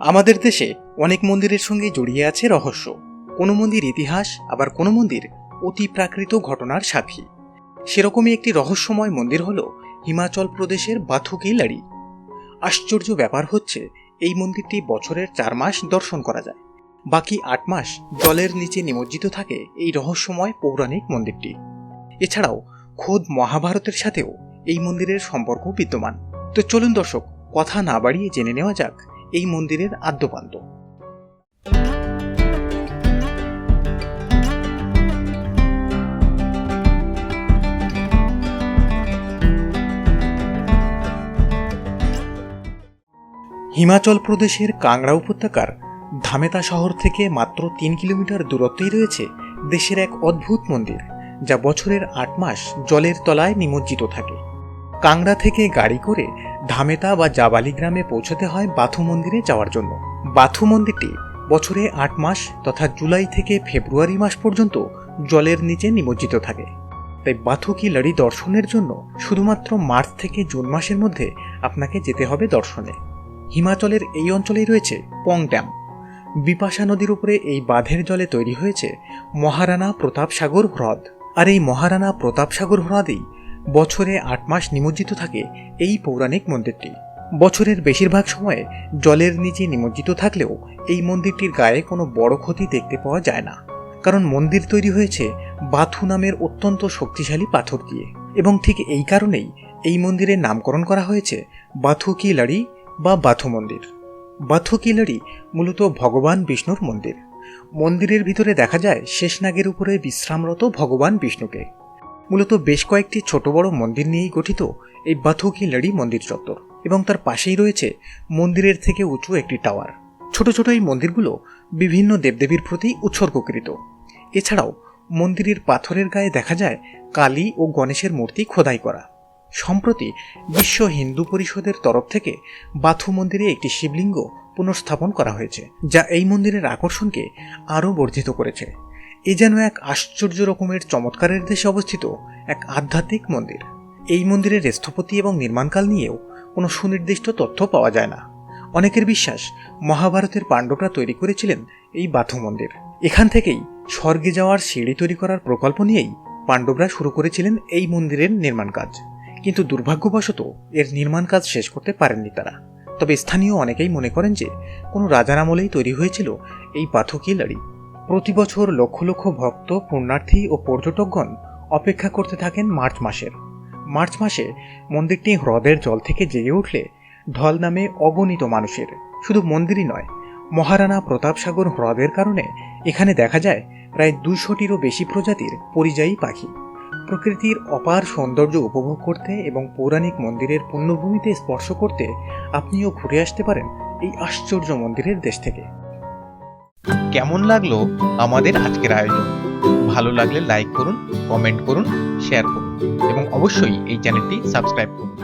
আমাদের দেশে অনেক মন্দিরের সঙ্গে জড়িয়ে আছে রহস্য। কোনো মন্দির ইতিহাস, আবার কোনো মন্দির অতি প্রাকৃত ঘটনার সাক্ষী সেরকমই একটি রহস্যময় মন্দির হল হিমাচল প্রদেশের বাথুকি লাড়ি। আশ্চর্য ব্যাপার হচ্ছে, এই মন্দিরটি বছরের চার মাস দর্শন করা যায়। বাকি আট মাস জলের নিচে নিমজ্জিত থাকে এই রহস্যময় পৌরাণিক মন্দিরটি। এছাড়াও খোদ মহাভারতের সাথেও এই মন্দিরের সম্পর্ক বিদ্যমান। তো চলুন দর্শক, কথা না বাড়িয়ে জেনে নেওয়া যাক এই মন্দিরের আদ্যপান্ত। হিমাচল প্রদেশের কাংড়া উপত্যকার ধামেতা শহর থেকে মাত্র তিন কিলোমিটার দূরত্বেই রয়েছে দেশের এক অদ্ভুত মন্দির, যা বছরের আট মাস জলের তলায় নিমজ্জিত থাকে। কাংড়া থেকে গাড়ি করে ধামেতা বা জাবালি গ্রামে পৌঁছতে হয় বাথু মন্দিরে যাওয়ার জন্য। বাথু মন্দিরটি বছরে আট মাস তথা জুলাই থেকে ফেব্রুয়ারি মাস পর্যন্ত জলের নিচে নিমজ্জিত থাকে। তাই বাথু লড়ি দর্শনের জন্য শুধুমাত্র মার্চ থেকে জুন মাসের মধ্যে আপনাকে যেতে হবে দর্শনে। হিমাচলের এই অঞ্চলেই রয়েছে পং ড্যাম। বিপাশা নদীর উপরে এই বাঁধের জলে তৈরি হয়েছে মহারানা প্রতাপ সাগর হ্রদ। আর এই মহারানা প্রতাপ সাগর হ্রদেই বছরে আট মাস নিমজ্জিত থাকে এই পৌরাণিক মন্দিরটি। বছরের বেশিরভাগ সময়ে জলের নিচে নিমজ্জিত থাকলেও এই মন্দিরটির গায়ে কোনো বড় ক্ষতি দেখতে পাওয়া যায় না। কারণ মন্দির তৈরি হয়েছে বাথু নামের অত্যন্ত শক্তিশালী পাথর দিয়ে। এবং ঠিক এই কারণেই এই মন্দিরের নামকরণ করা হয়েছে বাথু কি লাড়ি বা বাথু মন্দির। বাথু কি লাড়ি মূলত ভগবান বিষ্ণুর মন্দির। মন্দিরের ভিতরে দেখা যায় শেষনাগের উপরে বিশ্রামরত ভগবান বিষ্ণুকে। মূলত বেশ কয়েকটি ছোট বড় মন্দির নিয়েই গঠিত এই বাথু কি লাড়ি মন্দির চত্বর এবং তার পাশেই রয়েছে মন্দিরের থেকে উঁচু একটি টাওয়ার। ছোট ছোট এই মন্দিরগুলো বিভিন্ন দেবদেবীর প্রতি উৎসর্গকৃত। এছাড়াও মন্দিরের পাথরের গায়ে দেখা যায় কালী ও গণেশের মূর্তি খোদাই করা। সম্প্রতি বিশ্ব হিন্দু পরিষদের তরফ থেকে বাথু মন্দিরে একটি শিবলিঙ্গ পুনঃস্থাপন করা হয়েছে, যা এই মন্দিরের আকর্ষণকে আরও বর্ধিত করেছে। এ যেন এক আশ্চর্য রকমের চমৎকারের দেশে অবস্থিত এক আধ্যাত্মিক মন্দির। এই মন্দিরের স্থপতি এবং নির্মাণকাল নিয়েও কোনো সুনির্দিষ্ট তথ্য পাওয়া যায় না। অনেকের বিশ্বাস মহাভারতের পাণ্ডবরা তৈরি করেছিলেন এই বাথু মন্দির। এখান থেকেই স্বর্গে যাওয়ার সিঁড়ি তৈরি করার প্রকল্প নিয়েই পাণ্ডবরা শুরু করেছিলেন এই মন্দিরের নির্মাণ কাজ। কিন্তু দুর্ভাগ্যবশত এর নির্মাণ কাজ শেষ করতে পারেননি তারা। তবে স্থানীয় অনেকেই মনে করেন যে কোনো রাজার আমলেই তৈরি হয়েছিল এই পাথকি লাড়ি প্রতি বছর লক্ষ লক্ষ ভক্ত, পুণ্যার্থী ও পর্যটকগণ অপেক্ষা করতে থাকেন মার্চ মাসের। মার্চ মাসে মন্দিরটি হ্রদের জল থেকে জেগে উঠলে ঢল নামে অগণিত মানুষের। শুধু মন্দিরই নয়, মহারানা প্রতাপসাগর হ্রদের কারণে এখানে দেখা যায় প্রায় দুশোটিরও বেশি প্রজাতির পরিযায়ী পাখি। প্রকৃতির অপার সৌন্দর্য উপভোগ করতে এবং পৌরাণিক মন্দিরের পুণ্যভূমিতে স্পর্শ করতে আপনিও ঘুরে আসতে পারেন এই আশ্চর্য মন্দিরের দেশ থেকে। কেমন লাগল আমাদের আজকের আয়োজন? ভালো লাগলে লাইক করুন কমেন্ট করুন শেয়ার করুন এবং অবশ্যই এই চ্যানেলটি সাবস্ক্রাইব করুন।